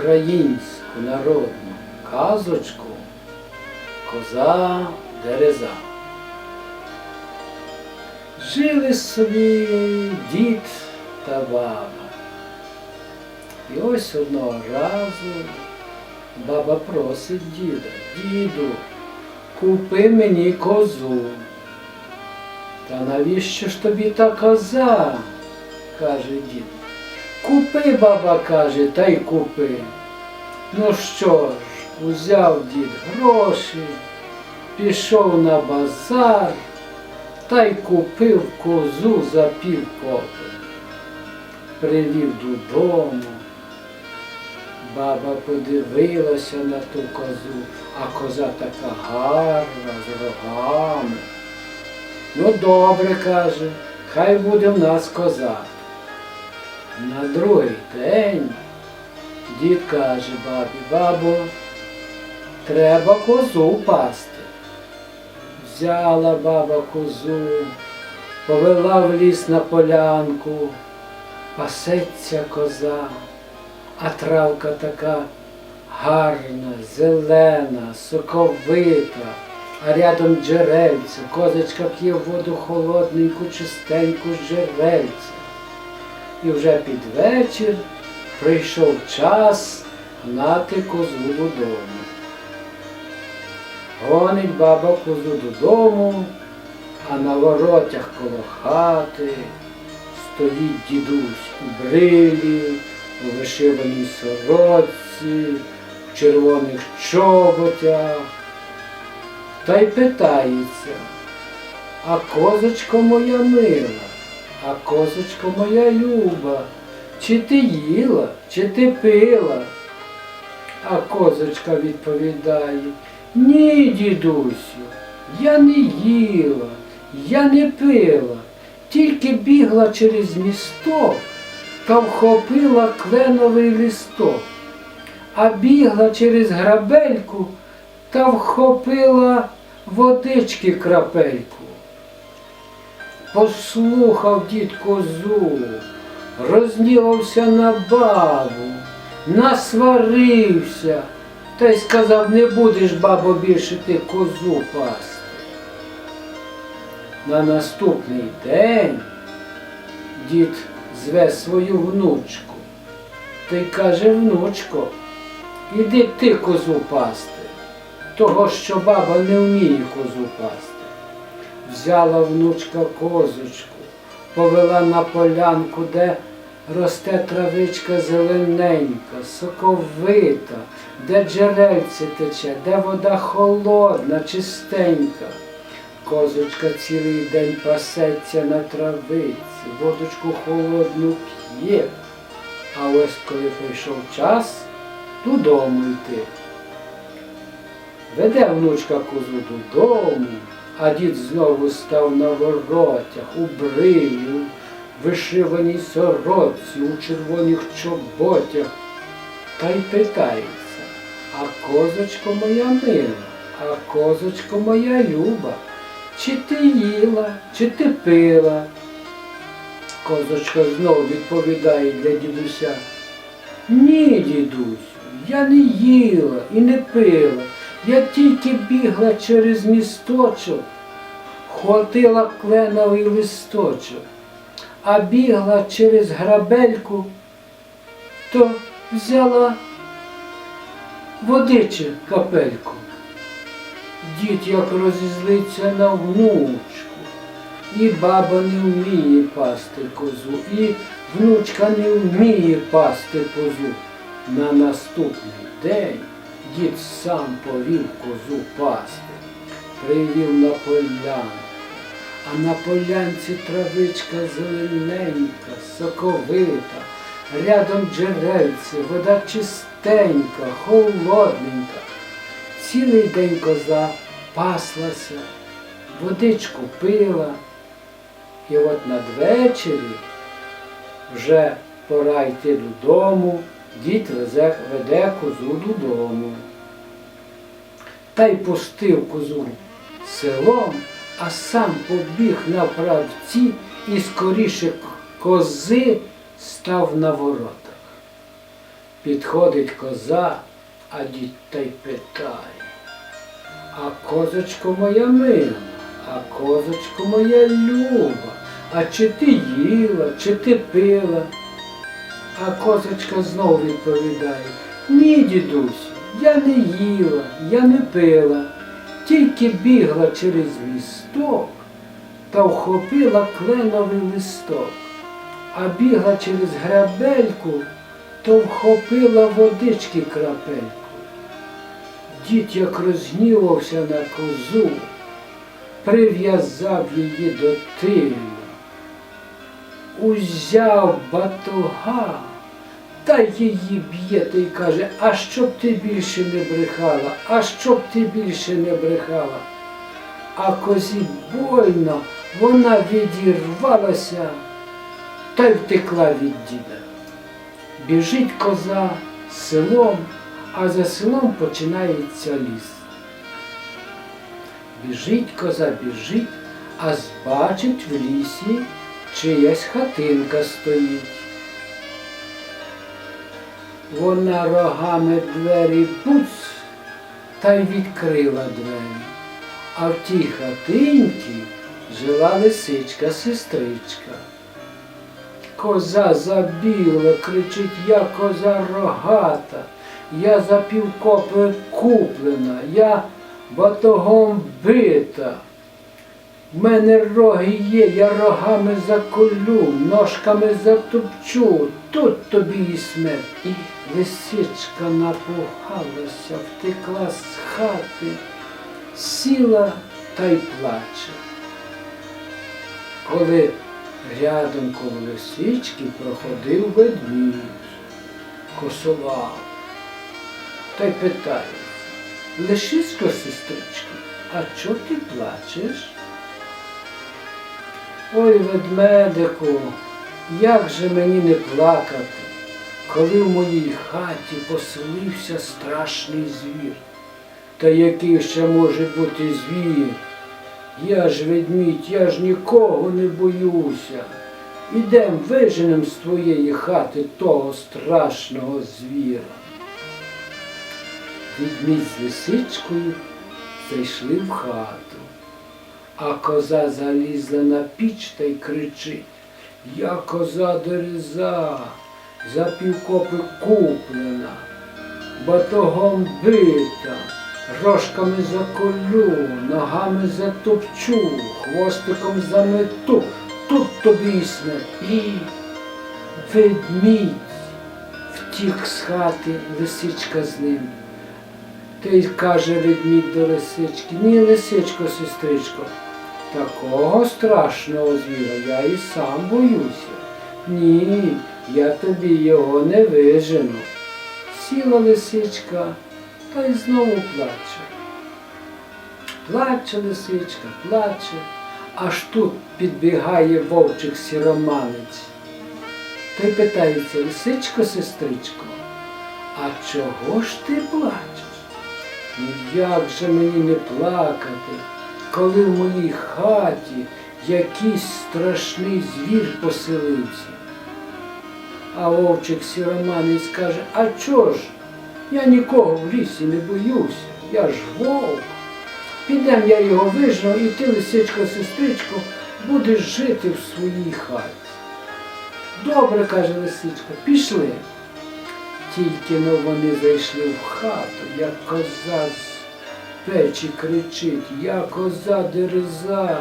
українську народну казочку Коза Дереза. Жили собі дід та баба. І ось одного разу баба просить діда, діду, купи мені козу. Та навіщо ж тобі та коза? каже дід. Купи, баба каже, та й купи. Ну що ж, узяв дід гроші, пішов на базар та й купив козу за півкопи. Привів додому. Баба подивилася на ту козу, а коза така гарна, з рогами. Ну, добре, каже, хай буде в нас коза. На другий день дід каже бабі, бабо, треба козу пасти. Взяла баба козу, повела в ліс на полянку, пасеться коза, а травка така гарна, зелена, соковита, а рядом джерельце, козочка п'є воду холодненьку, чистеньку з. І вже під вечір прийшов час гнати козу додому. Гонить баба козу додому, а на воротях коло хати стоїть дідусь у брилі, у вишиваній сорочці, в червоних чоботях. Та й питається, а козочко моя мила, а козочко моя люба, чи ти їла, чи ти пила? А козочка відповідає, ні, дідусю, я не їла, я не пила, тільки бігла через місток та вхопила кленовий листок, а бігла через грабельку та вхопила водички крапельку. Послухав дід козу, рознівався на бабу, насварився та й сказав, не будеш, бабо, більше ти козу пасти. На наступний день дід зве свою внучку та й каже, внучко, іди ти козу пасти, того, що баба не вміє козу пасти. Взяла внучка козочку, повела на полянку, де росте травичка зелененька, соковита, де джерельце тече, де вода холодна, чистенька. Козочка цілий день пасеться на травиці, водочку холодну п'є. А ось коли прийшов час, додому йти. Веде внучка козу додому, а дід знову став на воротях, у брилю, вишиваній сорочці, у червоних чоботях. Та й питається, а козочко моя мила, а козочко моя люба, чи ти їла, чи ти пила? Козочка знову відповідає для дідуся. Ні, дідусю, я не їла і не пила. Я тільки бігла через місточок, хватила кленовий листочок, а бігла через грабельку, то взяла водичі капельку. Дід як розізлиться на внучку, і баба не вміє пасти козу, і внучка не вміє пасти козу. На наступний день дід сам повів козу пасти, привів на полянку. А на полянці травичка зелененька, соковита, рядом джерельце, вода чистенька, холодненька. Цілий день коза паслася, водичку пила. І от надвечері вже пора йти додому, дід везе, веде козу додому. Та й пустив козу селом, а сам побіг на правці і скоріше кози став на воротах. Підходить коза, а дід та й питає. А козочко моя мила, а козочко моя люба, а чи ти їла, чи ти пила? А козочка знов відповідає, ні, дідусю, я не їла, я не пила, тільки бігла через місток та вхопила кленовий листок, а бігла через грабельку, то вхопила водички крапельку. Дід як розгнівався на козу, прив'язав її до тилу, узяв батога та її б'є та й каже, а щоб ти більше не брехала, а щоб ти більше не брехала. А козі больно, вона відірвалася та й втекла від діда. Біжить коза селом, а за селом починається ліс. Біжить коза, біжить, а збачить в лісі чиясь хатинка стоїть. Вона рогами двері буц та й відкрила двері. А в тій хатинці жила лисичка сестричка. Коза забігла, кричить, я коза рогата, я за півкопи куплена, я батогом бита. В мене роги є, я рогами заколю, ножками затопчу, тут тобі і смерть. І лисичка напугалася, втекла з хати, сіла та й плаче. Коли рядом коло лисички проходив ведмідь, косував, та й питає, Лишисько, сестричко, а чого ти плачеш? Ой, ведмедику, як же мені не плакати, коли в моїй хаті поселився страшний звір. Та який ще може бути звір? Я ж ведмідь, я ж нікого не боюся. Ідем виженем з твоєї хати того страшного звіра. Ведмідь з лисичкою зайшли в хату. А коза залізла на піч та й кричить. Я коза дереза, за півкопи куплена, батогом бита, рожками заколю, ногами затопчу, хвостиком замету, тут тобі і смерть. Ведмідь втік з хати, лисичка з ним. Та й каже ведмідь до лисички, ні, лисичко, сестричко, такого страшного звіра я і сам боюся. Ні, я тобі його не вижену. Сіла лисичка та й знову плаче. Плаче лисичка, плаче, аж тут підбігає вовчик сіроманець. Та й питається, лисичко, сестричко, а чого ж ти плачеш? Ну як же мені не плакати, коли в моїй хаті якийсь страшний звір поселився? А вовчик сіроманець каже, а чого ж? Я нікого в лісі не боюся, я ж вовк. Підем я його вижну, і ти, лисичко, сестричко, будеш жити в своїй хаті. Добре, каже лисичка, пішли. Тільки но вони зайшли в хату, як коза печі кричить, я коза дереза,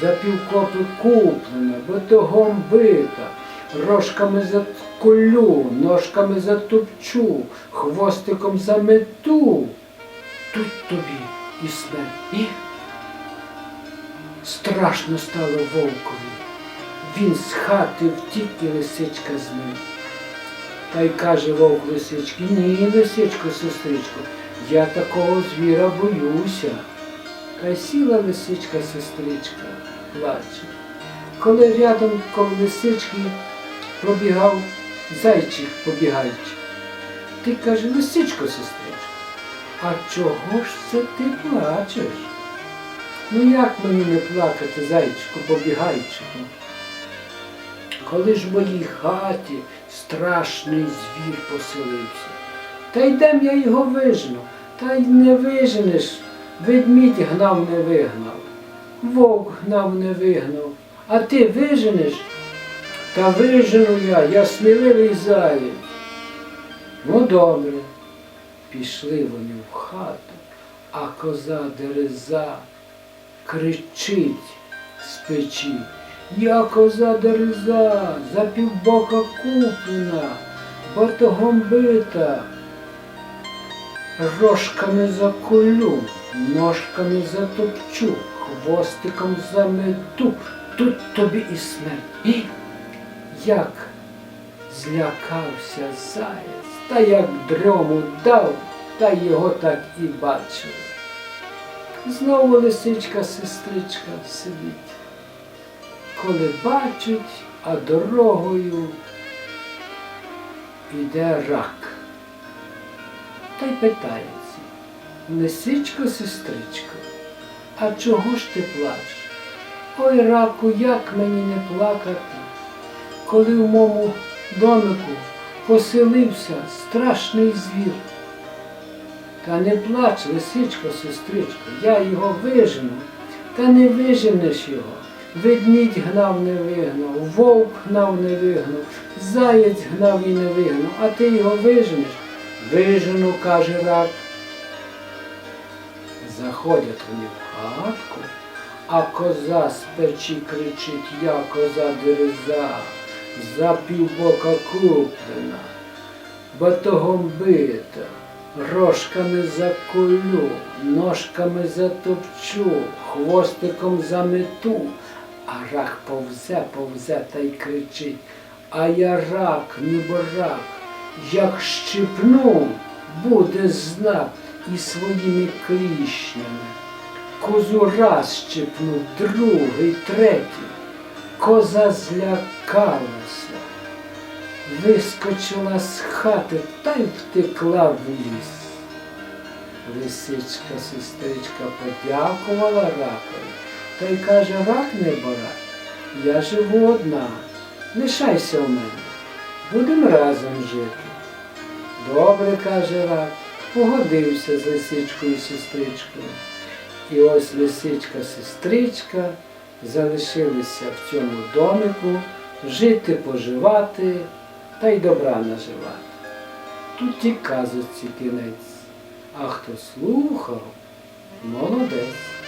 за півкопи куплена, батогом бита, рожками заколю, ножками затопчу, хвостиком замету. Тут тобі і смерть. І страшно стало вовкові. Він з хати втік і лисичка з ним. Та й каже вовк лисички, ні, лисичко, сестричко, я такого звіра боюся. Та сіла лисичка, сестричка, плаче. Коли рядом коло лисички пробігав зайчик побігайчик. Ти каже, лисичко, сестричко, а чого ж це ти плачеш? Ну як мені не плакати, зайчику, побігайчику? коли ж в моїй хаті страшний звір поселився. Та йдем я його вижену, та й не виженеш. Ведмідь гнав не вигнав, вовк гнав не вигнав, а ти виженеш? Та вижену я, я сміливий заєць. Ну добре, пішли вони в хату, а коза дереза кричить з печі. Я коза дереза, за півбока куплена, батогом бита. Рожками заколю, ножками затопчу, хвостиком замету, тут тобі і смерть. І як злякався заєць, та як дрьому дав, та його так і бачив. Знову лисичка сестричка сидить. Коли бачить, а дорогою іде рак. Та й питається, лисичко, сестричко, а чого ж ти плачеш? Ой, раку, як мені не плакати, коли в моєму домику поселився страшний звір. Та не плач, лисичко, сестричко, я його вижену, та не виженеш його. Ведмідь гнав не вигнав, вовк гнав не вигнав, заєць гнав і не вигнав, а ти його виженеш. Вижену, каже рак. Заходять вони в хатку, а коза з печі кричить, я коза дереза, за півбока куплена, батогом бита, рожками заколю, ножками затопчу, хвостиком замету, а рак повзе, повзе та й кричить, а я рак, неборак, як щипну, буде знак і своїми кліщнями. Козу раз щипнув, другий, третій. Коза злякалася, вискочила з хати та й втекла в ліс. Лисичка, сестричка подякувала ракові та й каже, рак не борак, я живу одна, лишайся у мене, будемо разом жити. Добре, каже рак, погодився з лисичкою сестричкою. І ось лисичка-сестричка залишилися в цьому домику жити, поживати та й добра наживати. Тут і казочці кінець, а хто слухав, молодець.